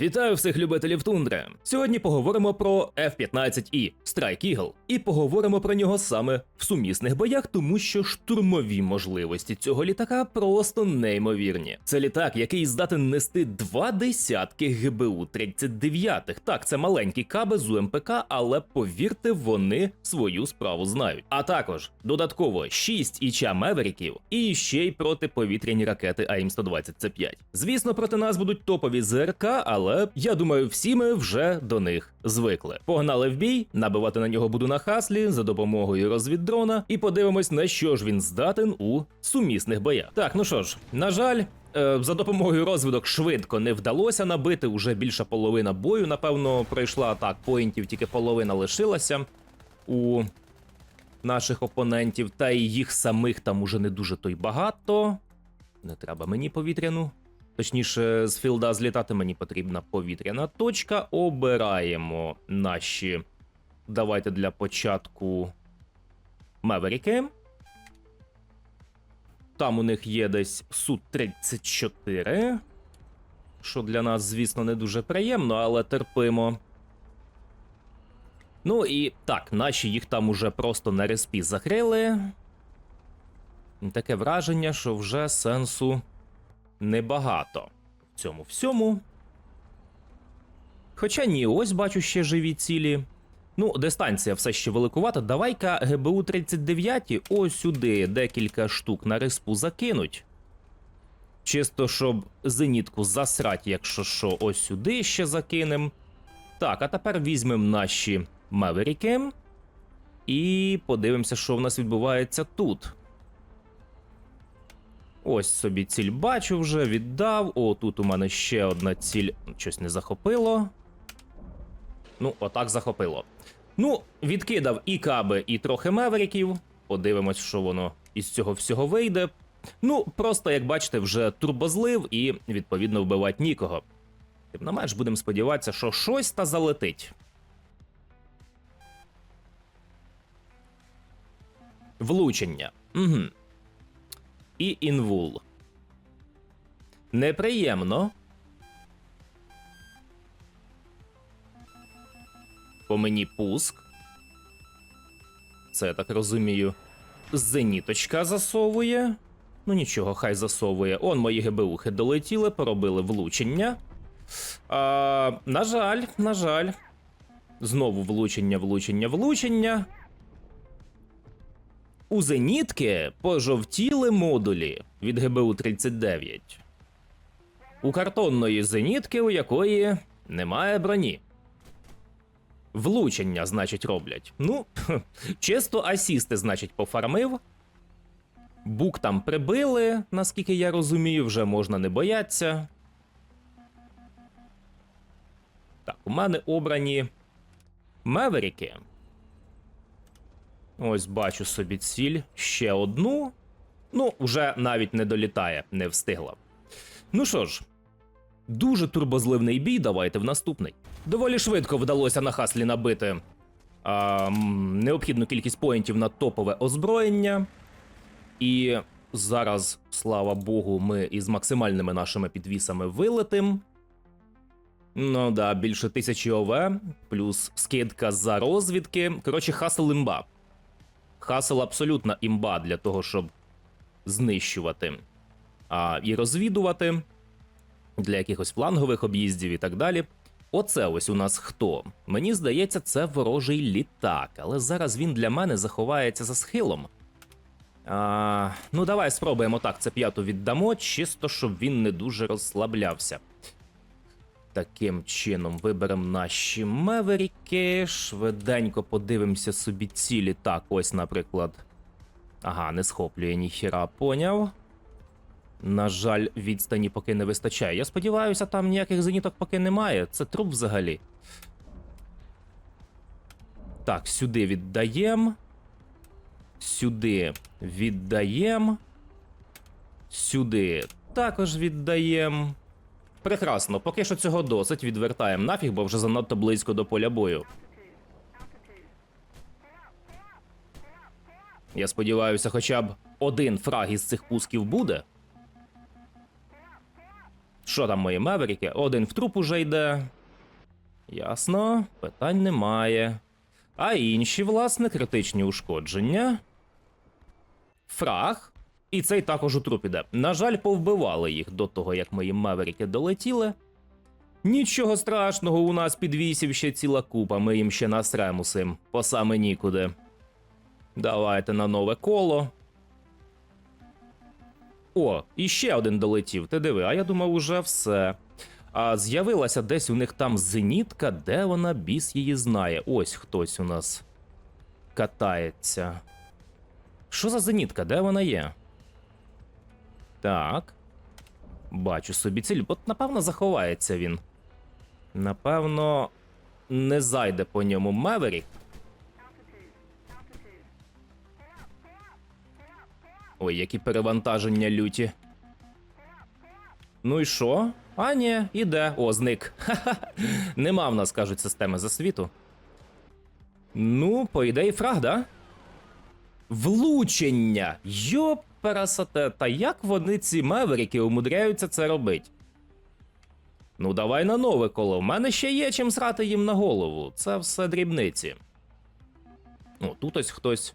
Вітаю всіх любителів тундри. Сьогодні поговоримо про F-15E Strike Eagle. І поговоримо про нього саме в сумісних боях, тому що штурмові можливості цього літака просто неймовірні. Це літак, який здатен нести два десятки ГБУ 39-х. Так, це маленькі каби з УМПК, але повірте, вони свою справу знають. А також додатково 6 іча Меверіків і ще й протиповітряні ракети АІМ-120С5. Звісно, проти нас будуть топові ЗРК, але я думаю, всі ми вже до них звикли. Погнали в бій, набивати на нього буду на хаслі за допомогою розвіддрона, і подивимось, на що ж він здатен у сумісних боях. Так, ну що ж, на жаль. е, За допомогою розвідок швидко не вдалося набити. Уже більша половина бою, напевно, пройшла так. Поінтів тільки половина лишилася у наших опонентів, та і їх самих там уже не дуже то й багато. Не треба мені повітряну. Точніше, з філда злітати мені потрібна повітряна точка. Обираємо наші. Давайте для початку Меверіки. Там у них є десь Су-34. Що для нас, звісно, не дуже приємно, але терпимо. Ну і так, наші їх там уже просто на респі закрили. Таке враження, що вже сенсу небагато в цьому всьому. Хоча ні, ось бачу ще живі цілі. Ну, дистанція все ще великувата. Давай-ка ГБУ 39 ось сюди декілька штук на респу закинуть. Чисто, щоб зенітку засрать, якщо що, ось сюди ще закинем. Так, а тепер візьмемо наші меверіки. І подивимося, що в нас відбувається тут. Ось собі ціль бачу вже, віддав. О, тут у мене ще одна ціль. Щось не захопило. Ну, отак захопило. Ну, відкидав і каби, і трохи мевериків. Подивимось, що воно із цього всього вийде. Ну, просто, як бачите, вже турбозлив і, відповідно, вбивати нікого. Тим не менш, будемо сподіватися, що щось та залетить. Влучення. Угу. І інвул. Неприємно. По мені пуск. Це я так розумію. Зеніточка засовує. Ну нічого, хай засовує. Он мої ГБУхи долетіли, поробили влучення. А, на жаль, на жаль. Знову влучення, влучення, влучення. У зенітки пожовтіли модулі від ГБУ 39. У картонної зенітки, у якої немає броні. Влучення, значить, роблять. Ну, чисто асісти, значить, пофармив. Бук там прибили, наскільки я розумію, вже можна не боятися. Так, у мене обрані Меверіки. Ось бачу собі ціль. Ще одну. Ну, вже навіть не долітає, не встигла. Ну що ж, дуже турбозливний бій. Давайте в наступний. Доволі швидко вдалося на хаслі набити а, необхідну кількість поінтів на топове озброєння. І зараз, слава Богу, ми із максимальними нашими підвісами вилетим. Ну да, більше тисячі ОВ, плюс скидка за розвідки. Коротше, хасл імба. Хасл абсолютна імба для того, щоб знищувати а, і розвідувати для якихось флангових об'їздів і так далі. Оце ось у нас хто? Мені здається, це ворожий літак, але зараз він для мене заховається за схилом. А, ну, давай спробуємо так. Це п'яту віддамо, чисто щоб він не дуже розслаблявся. Таким чином, виберемо наші меверіки. Швиденько подивимося собі цілі. Так, ось, наприклад. Ага, не схоплює ніхіра, поняв. На жаль, відстані поки не вистачає. Я сподіваюся, там ніяких зеніток поки немає. Це труп взагалі. Так, сюди віддаємо. Сюди віддаємо. Сюди також віддаємо. Прекрасно, поки що цього досить відвертаємо нафіг, бо вже занадто близько до поля бою. Я сподіваюся, хоча б один фраг із цих пусків буде. Що там мої меверіки? Один в труп уже йде. Ясно, питань немає. А інші, власне, критичні ушкодження. Фраг. І цей також у труп іде. На жаль, повбивали їх до того, як мої меверіки долетіли. Нічого страшного, у нас підвісів ще ціла купа, ми їм ще насрем усім, по саме нікуди. Давайте на нове коло. О, і ще один долетів. Ти диви, а я думав, уже все. А з'явилася десь у них там зенітка, де вона біс її знає. Ось хтось у нас катається. Що за зенітка? Де вона є? Так. Бачу собі ціль. От напевно заховається він. Напевно, не зайде по ньому Меверік. Ой, які перевантаження люті. Ну і що? А, ні, іде. О, зник. Ха-ха. Нема в нас, кажуть, системи засвіту. Ну, по ідеї, фраг, да? Влучення! Йоперасоте, та як вони ці меверіки умудряються це робити? Ну, давай на нове коло. В мене ще є чим срати їм на голову. Це все дрібниці. О, тут ось хтось.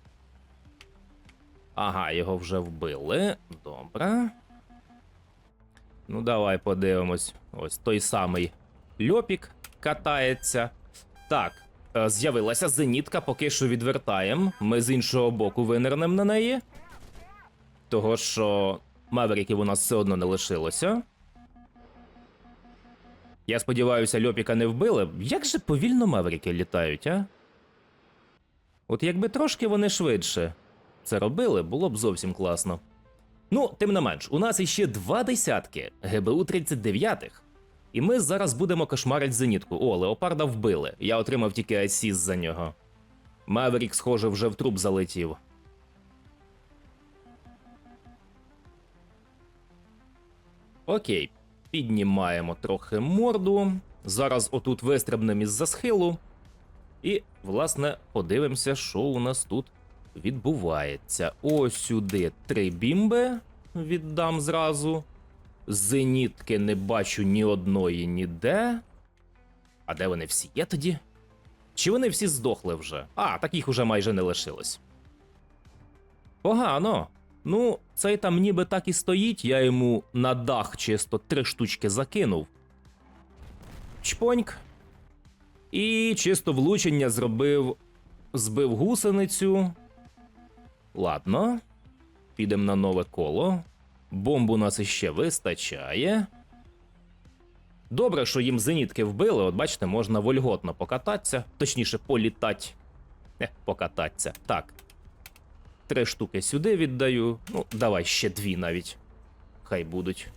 Ага, його вже вбили. Добре. Ну, давай подивимось. Ось той самий льопік катається. Так, е, з'явилася зенітка, поки що відвертаємо. Ми з іншого боку винирнем на неї. Того, що мавериків у нас все одно не лишилося. Я сподіваюся, льопіка не вбили. Як же повільно маверики літають, а? От якби трошки вони швидше це робили, було б зовсім класно. Ну, тим не менш, у нас іще два десятки ГБУ 39-х. І ми зараз будемо кошмарить зенітку. О, леопарда вбили. Я отримав тільки асіс за нього. Маверік, схоже, вже в труп залетів. Окей, піднімаємо трохи морду. Зараз отут вистрибнемо із-за схилу. І, власне, подивимося, що у нас тут відбувається. Ось сюди три бімби віддам зразу. Зенітки не бачу ні одної ніде. А де вони всі є тоді? Чи вони всі здохли вже? А, так їх уже майже не лишилось. Погано. Ну, цей там ніби так і стоїть, я йому на дах чисто три штучки закинув. Чпоньк. І чисто влучення зробив. Збив гусеницю. Ладно. Підемо на нове коло. Бомб у нас іще вистачає. Добре, що їм зенітки вбили, от бачите, можна вольготно покататися, точніше, політать. Не, покататися. Так. Три штуки сюди віддаю. Ну, давай ще дві навіть. Хай будуть.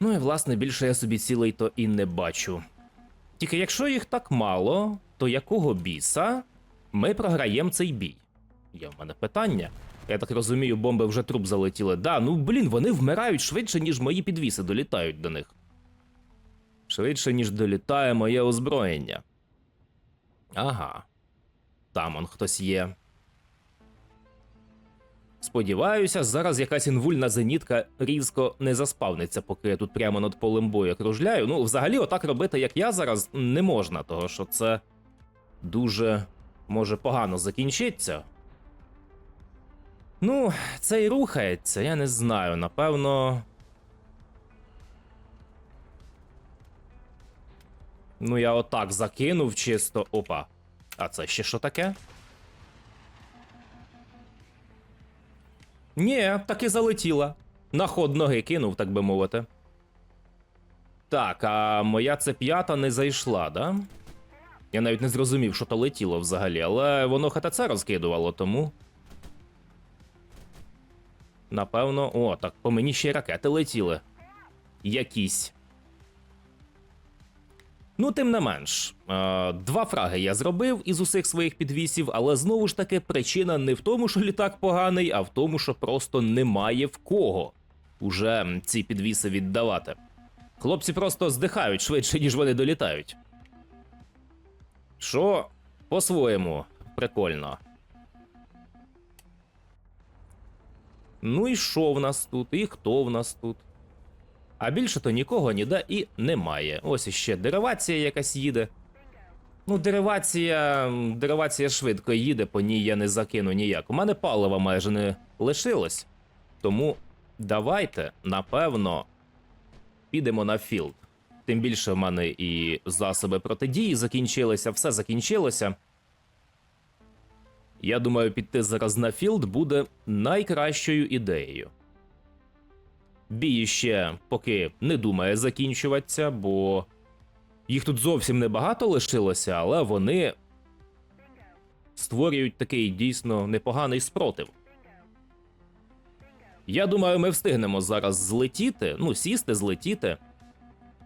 Ну і власне більше я собі цілий то і не бачу. Тільки якщо їх так мало, то якого біса ми програємо цей бій? Є в мене питання. Я так розумію, бомби вже труп залетіли. Да, ну блін, вони вмирають швидше, ніж мої підвіси долітають до них. Швидше, ніж долітає моє озброєння. Ага. Там он хтось є. Сподіваюся, зараз якась інвульна зенітка різко не заспавниться, поки я тут прямо над полем бою кружляю. Ну, взагалі, отак робити, як я зараз, не можна, того що це дуже може погано закінчиться. Ну, це і рухається, я не знаю. Напевно. Ну, я отак закинув чисто. Опа. А це ще що таке? Ні, і залетіла. На ход ноги кинув, так би мовити. Так, а моя це п'ята не зайшла, да? Я навіть не зрозумів, що то летіло взагалі, але воно ХТЦ розкидувало, тому. Напевно, о, так по мені ще й ракети летіли. Якісь. Ну, тим не менш, е, два фраги я зробив із усіх своїх підвісів, але знову ж таки причина не в тому, що літак поганий, а в тому, що просто немає в кого уже ці підвіси віддавати. Хлопці просто здихають швидше, ніж вони долітають. Що по-своєму прикольно. Ну і що в нас тут? І хто в нас тут? А більше то нікого ніде і немає. Ось іще деривація якась їде. Ну, деривація. Деривація швидко їде, по ній я не закину ніяк. У мене палива майже не лишилось. Тому давайте, напевно, підемо на філд. Тим більше в мене і засоби протидії закінчилися, все закінчилося. Я думаю, піти зараз на філд буде найкращою ідеєю. Бій ще поки не думає закінчуватися, бо їх тут зовсім небагато лишилося, але вони створюють такий дійсно непоганий спротив. Я думаю, ми встигнемо зараз злетіти, ну, сісти, злетіти.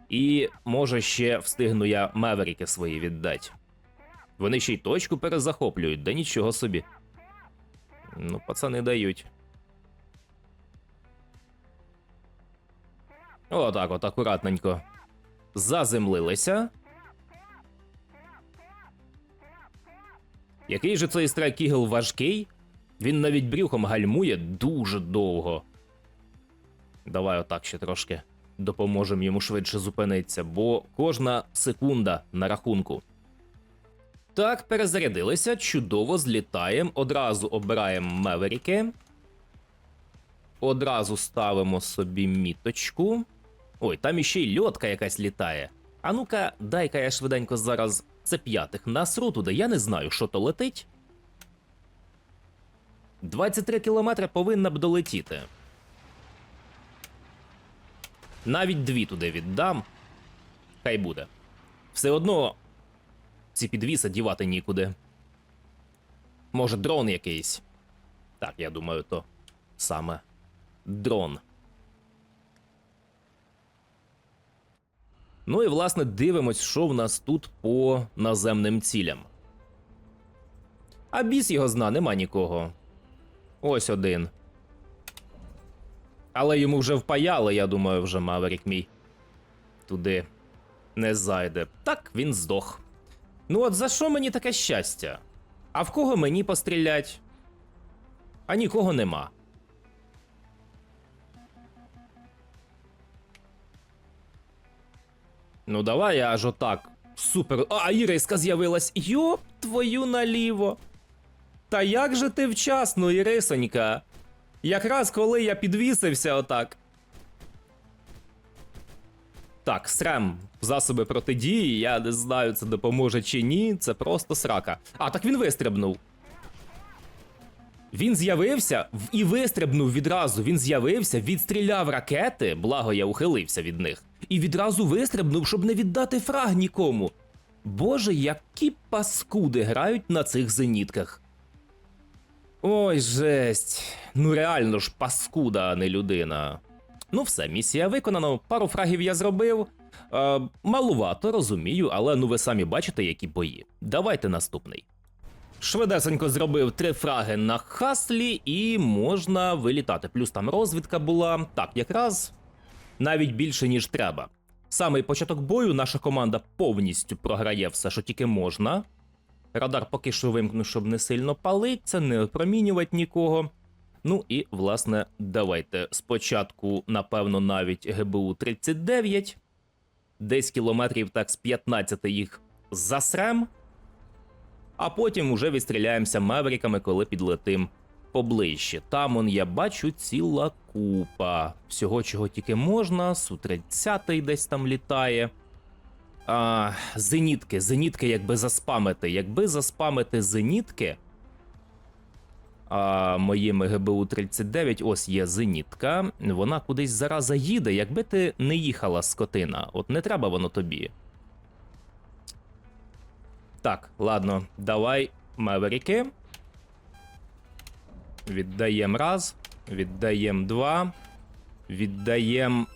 І може ще встигну я меверіки свої віддати. Вони ще й точку перезахоплюють, да нічого собі. Ну, пацани дають. Отак, от акуратненько. Заземлилися. Який же цей страйкігл важкий? Він навіть брюхом гальмує дуже довго. Давай отак ще трошки допоможемо йому швидше зупинитися, бо кожна секунда на рахунку. Так, перезарядилися, чудово злітаємо. Одразу обираємо меверіки. Одразу ставимо собі міточку. Ой, там іще й льотка якась літає. А ну-ка, дай-ка я швиденько зараз це п'ятих насру туди, я не знаю, що то летить. 23 кілометри повинна б долетіти. Навіть дві туди віддам. Хай буде. Все одно ці підвіси дівати нікуди. Може, дрон якийсь. Так, я думаю, то саме дрон. Ну і власне дивимось, що в нас тут по наземним цілям. А біс його зна, нема нікого. Ось один. Але йому вже впаяли, я думаю, вже Маверік мій. Туди не зайде. Так, він здох. Ну от за що мені таке щастя? А в кого мені пострілять? А нікого нема. Ну давай я аж отак. Супер. А, Іриска з'явилась. Йоп, твою наліво. Та як же ти вчасно, Ірисонька? Якраз коли я підвісився отак. Так, срем, засоби протидії, я не знаю, це допоможе чи ні, це просто срака. А, так він вистрибнув. Він з'явився і вистрибнув відразу. Він з'явився, відстріляв ракети, благо я ухилився від них, і відразу вистрибнув, щоб не віддати фраг нікому. Боже, які паскуди грають на цих зенітках. Ой, жесть. Ну реально ж паскуда, а не людина. Ну все, місія виконана. Пару фрагів я зробив. Е, малувато, розумію, але ну ви самі бачите, які бої. Давайте наступний. Швидесенько зробив три фраги на хаслі, і можна вилітати. Плюс там розвідка була. Так, якраз навіть більше, ніж треба. Самий початок бою наша команда повністю програє все, що тільки можна. Радар поки що вимкну, щоб не сильно палиться, не опромінювати нікого. Ну і, власне, давайте спочатку, напевно, навіть ГБУ 39. Десь кілометрів так з 15 їх засрем. А потім уже відстріляємося меверіками, коли підлетим поближче. Там он я бачу ціла купа. Всього, чого тільки можна. Су-30 десь там літає. А, зенітки, зенітки, якби заспамити. Якби заспамити зенітки. А, моїми ГБУ 39, ось є зенітка. Вона кудись зараза їде, якби ти не їхала скотина. От не треба воно тобі. Так, ладно, давай меверіки. Віддаєм раз, віддаєм два, віддаєм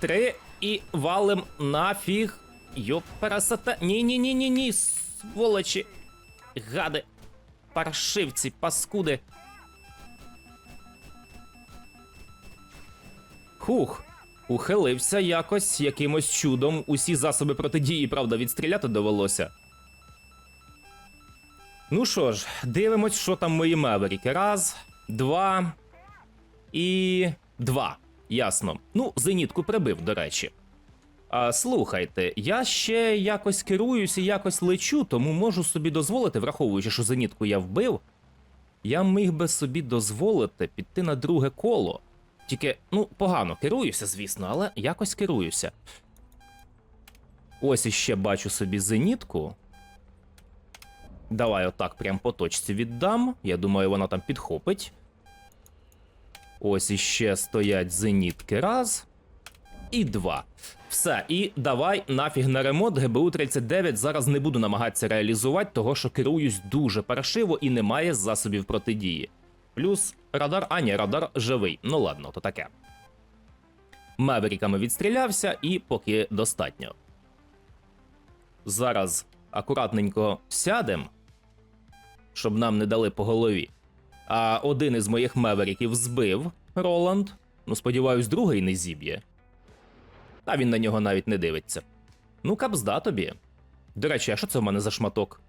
три і валим нафіг. Йоперасата. Ні-ні-ні-ні-ні, сволочі. Гади. Паршивці, паскуди. Хух. Ухилився якось якимось чудом. Усі засоби протидії, правда, відстріляти довелося. Ну що ж, дивимось, що там мої меверіки. Раз, два і два. Ясно. Ну, зенітку прибив, до речі. А, слухайте, я ще якось керуюся, якось лечу, тому можу собі дозволити, враховуючи, що зенітку я вбив, я міг би собі дозволити піти на друге коло. Тільки, ну, погано керуюся, звісно, але якось керуюся. Ось іще бачу собі зенітку. Давай отак прям по точці віддам. Я думаю, вона там підхопить. Ось іще стоять зенітки. Раз. І два. Все, і давай нафіг на ремонт. ГБУ 39 зараз не буду намагатися реалізувати, того що керуюсь дуже паршиво і немає засобів протидії. Плюс радар, а ні, радар живий. Ну ладно, то таке. Меверіками відстрілявся, і поки достатньо. Зараз акуратненько сядем, щоб нам не дали по голові. А один із моїх меверіків збив Роланд. Ну, сподіваюсь, другий не зіб'є. А він на нього навіть не дивиться. Ну, капзда тобі. До речі, а що це в мене за шматок?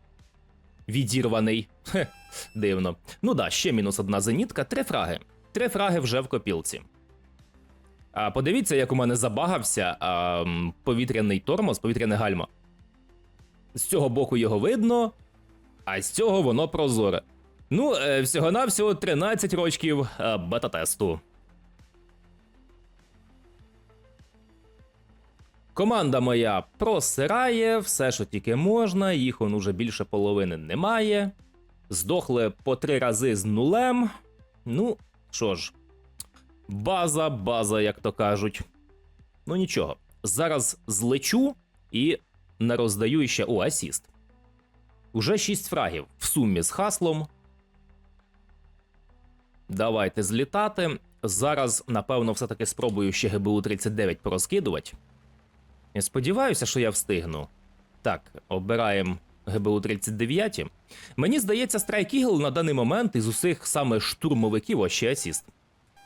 Відірваний. Хе, дивно. Ну да, ще мінус одна зенітка, три фраги. Три фраги вже в копілці. А подивіться, як у мене забагався а, повітряний тормоз, повітряне гальмо. З цього боку його видно, а з цього воно прозоре. Ну, е, всього-навсього 13 рочків е, бета-тесту. Команда моя просирає все, що тільки можна, їх он уже більше половини немає. Здохли по три рази з нулем. Ну, що ж, база, база, як то кажуть. Ну нічого, зараз злечу і не роздаю ще о, асіст. Уже 6 фрагів в сумі з хаслом. Давайте злітати. Зараз, напевно, все-таки спробую ще ГБУ 39 порозкидувати. Сподіваюся, що я встигну. Так, обираємо ГБУ 39. Мені здається, Страйк Ігл на даний момент із усіх саме штурмовиків, ось ще асіст.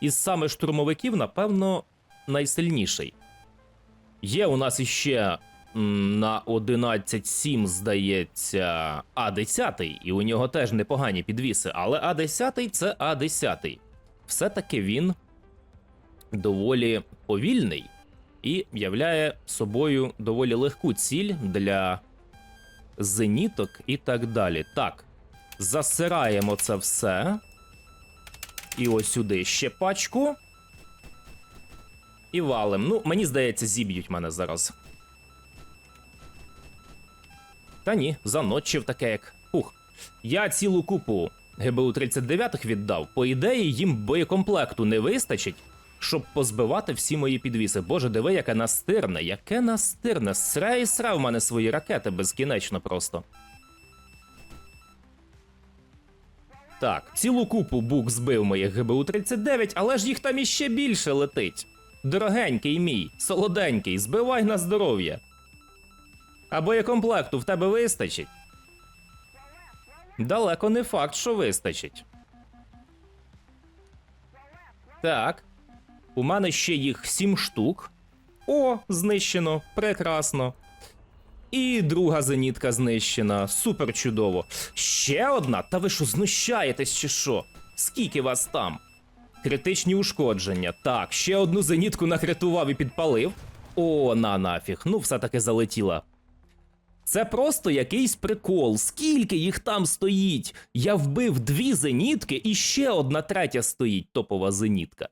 Із саме штурмовиків, напевно, найсильніший. Є у нас іще на 11.7, здається, А10, і у нього теж непогані підвіси, але А10 це А10. Все-таки він доволі повільний і являє собою доволі легку ціль для зеніток і так далі. Так, засираємо це все. І ось сюди ще пачку. І валим. Ну, мені здається, зіб'ють мене зараз. Та ні, заночив таке як. Ух. Я цілу купу ГБУ 39 віддав. По ідеї, їм боєкомплекту не вистачить, щоб позбивати всі мої підвіси. Боже, диви, яке настирне, яке настирне. Сра і сра в мене свої ракети безкінечно просто. Так, цілу купу бук збив моїх ГБУ 39, але ж їх там іще більше летить. Дорогенький мій, солоденький, збивай на здоров'я. А боєкомплекту в тебе вистачить? Далеко не факт, що вистачить. Так. У мене ще їх сім штук. О, знищено. Прекрасно. І друга зенітка знищена. Супер чудово. Ще одна? Та ви що, знущаєтесь чи що? Скільки вас там? Критичні ушкодження. Так, ще одну зенітку накритував і підпалив. О, на нафіг. Ну, все-таки залетіла. Це просто якийсь прикол. Скільки їх там стоїть? Я вбив дві зенітки, і ще одна третя стоїть топова зенітка.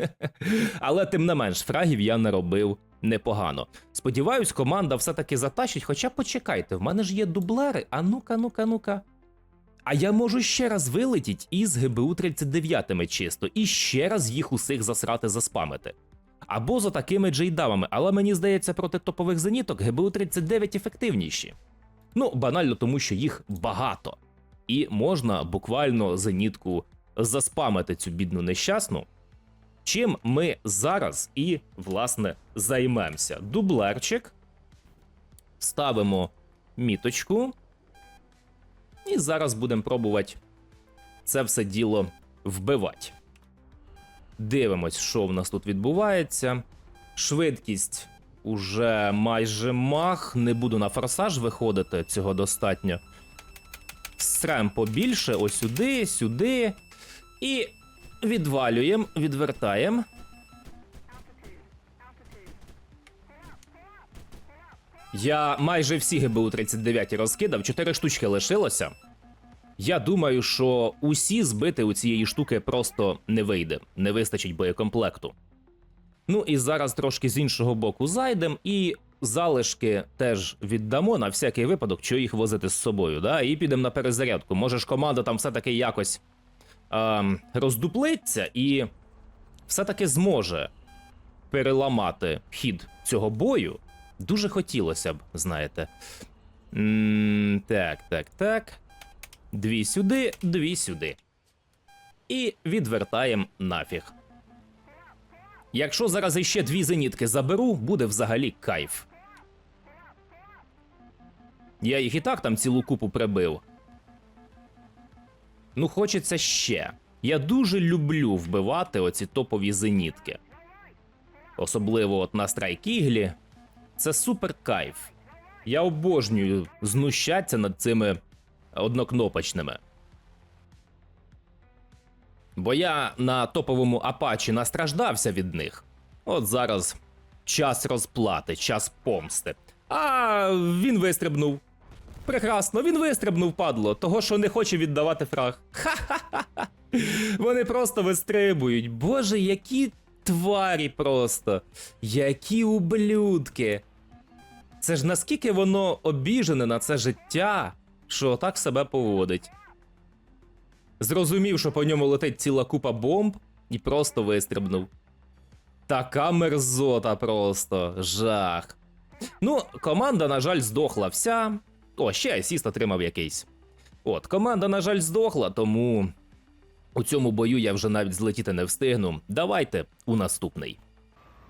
Але тим не менш, фрагів я не робив непогано. Сподіваюсь, команда все-таки затащить, хоча почекайте, в мене ж є дублери. А ну-ка, ну-ка, ну-ка. А я можу ще раз вилетіть із ГБУ 39 чисто, і ще раз їх усіх засрати заспамити. Або за такими джейдавами, але мені здається, проти топових зеніток ГБУ 39 ефективніші. Ну, банально тому, що їх багато. І можна буквально зенітку заспамити цю бідну нещасну. Чим ми зараз і, власне, займемося. Дублерчик. Ставимо міточку. І зараз будемо пробувати це все діло вбивати. Дивимось, що в нас тут відбувається. Швидкість уже майже мах. Не буду на форсаж виходити, цього достатньо. Срем побільше, ось сюди, сюди. І відвалюємо, відвертаємо. Я майже всі ГБУ 39 розкидав, 4 штучки лишилося. Я думаю, що усі збити у цієї штуки просто не вийде, не вистачить боєкомплекту. Ну і зараз трошки з іншого боку зайдем і залишки теж віддамо на всякий випадок, що їх возити з собою. Да? І підемо на перезарядку. Може ж команда там все-таки якось ем, роздуплиться і все-таки зможе переламати хід цього бою. Дуже хотілося б, знаєте. м так, так, так. Дві сюди, дві сюди. І відвертаємо нафіг. Якщо зараз іще дві зенітки заберу, буде взагалі кайф. Я їх і так там цілу купу прибив. Ну, хочеться ще. Я дуже люблю вбивати оці топові зенітки. Особливо от на страйкіглі. Це супер кайф. Я обожнюю знущатися над цими однокнопочними. Бо я на топовому Апачі настраждався від них. От зараз час розплати, час помсти. А він вистрибнув. Прекрасно, він вистрибнув, падло, того, що не хоче віддавати фраг. Ха-ха-ха. Вони просто вистрибують. Боже, які тварі просто. Які ублюдки. Це ж наскільки воно обіжене на це життя, що так себе поводить. Зрозумів, що по ньому летить ціла купа бомб, і просто вистрибнув. Така мерзота просто, жах. Ну, команда, на жаль, здохла вся. О, ще асіст отримав якийсь. От, команда, на жаль, здохла, тому у цьому бою я вже навіть злетіти не встигну. Давайте у наступний.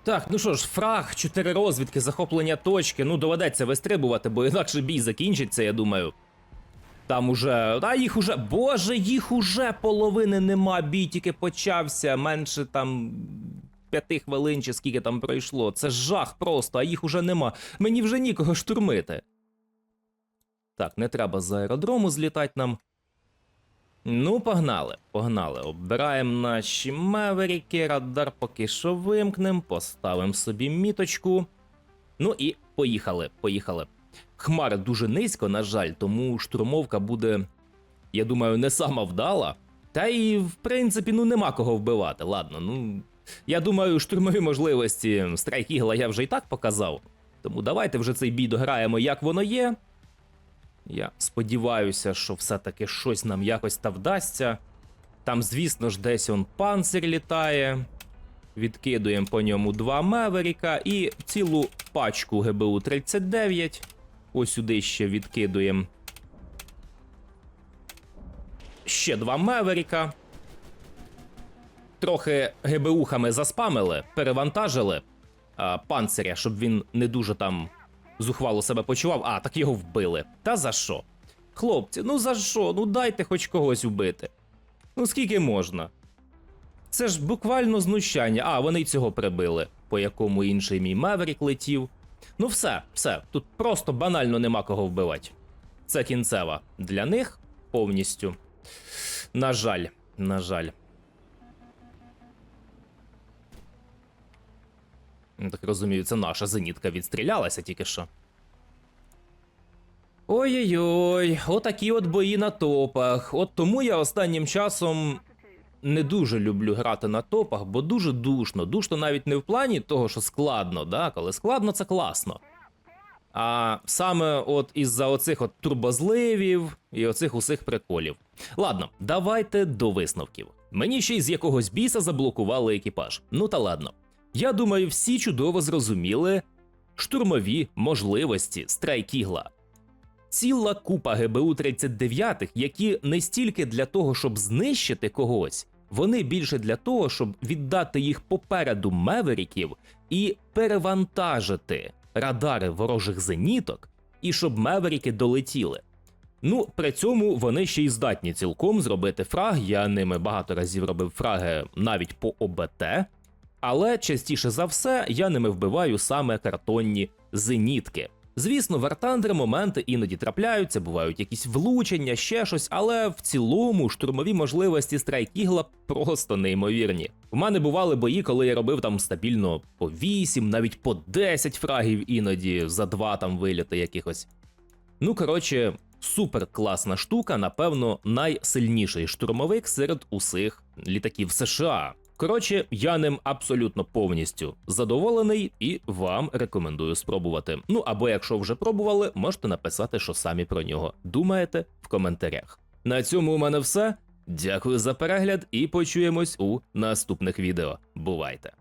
Так, ну що ж, фраг, 4 розвідки, захоплення точки. Ну, доведеться вистрибувати, бо інакше бій закінчиться, я думаю. Там уже. А їх уже. Боже, їх уже половини нема. Бій тільки почався. Менше там. П'яти хвилин чи скільки там пройшло. Це жах просто, а їх уже нема. Мені вже нікого штурмити. Так, не треба з аеродрому злітати нам. Ну, погнали, погнали. Обираємо наші меверіки, радар поки що вимкнем, поставимо собі міточку. Ну і поїхали, поїхали. Хмари дуже низько, на жаль, тому штурмовка буде, я думаю, не сама вдала. Та і, в принципі, ну нема кого вбивати. Ладно, ну. Я думаю, штурмові можливості Страйк Ігла я вже і так показав. Тому давайте вже цей бій дограємо, як воно є. Я сподіваюся, що все-таки щось нам якось та вдасться. Там, звісно ж, десь он панцир літає. Відкидуємо по ньому два Меверіка і цілу пачку ГБУ 39. Ось сюди ще відкидуємо. Ще два Меверіка. Трохи ГБУхами заспамили, перевантажили а, панциря, щоб він не дуже там зухвало себе почував. А, так його вбили. Та за що? Хлопці, ну за що? Ну дайте хоч когось убити. Ну скільки можна? Це ж буквально знущання. А, вони й цього прибили, по якому інший мій Меверік летів. Ну все, все, тут просто банально нема кого вбивати. Це кінцева для них повністю. На жаль, на жаль. Так розумію, це наша зенітка відстрілялася тільки що. Ой-ой-ой, отакі от бої на топах. От тому я останнім часом не дуже люблю грати на топах, бо дуже душно. Душно навіть не в плані того, що складно, да? коли складно, це класно. А саме от із-за оцих от турбозливів і оцих усіх приколів. Ладно, давайте до висновків. Мені ще й з якогось біса заблокували екіпаж. Ну та ладно. Я думаю, всі чудово зрозуміли штурмові можливості страйкігла. Ціла купа ГБУ 39 які не стільки для того, щоб знищити когось, вони більше для того, щоб віддати їх попереду меверіків і перевантажити радари ворожих зеніток, і щоб меверіки долетіли. Ну, при цьому вони ще й здатні цілком зробити фраг. Я ними багато разів робив фраги навіть по ОБТ, але частіше за все я ними вбиваю саме картонні зенітки. Звісно, в Артандер моменти іноді трапляються, бувають якісь влучення, ще щось, але в цілому штурмові можливості страйкігла просто неймовірні. У мене бували бої, коли я робив там стабільно по 8, навіть по 10 фрагів іноді за два там виліти якихось. Ну, коротше, супер класна штука, напевно, найсильніший штурмовик серед усіх літаків США. Коротше, я ним абсолютно повністю задоволений і вам рекомендую спробувати. Ну або якщо вже пробували, можете написати, що самі про нього думаєте в коментарях. На цьому у мене все. Дякую за перегляд і почуємось у наступних відео. Бувайте!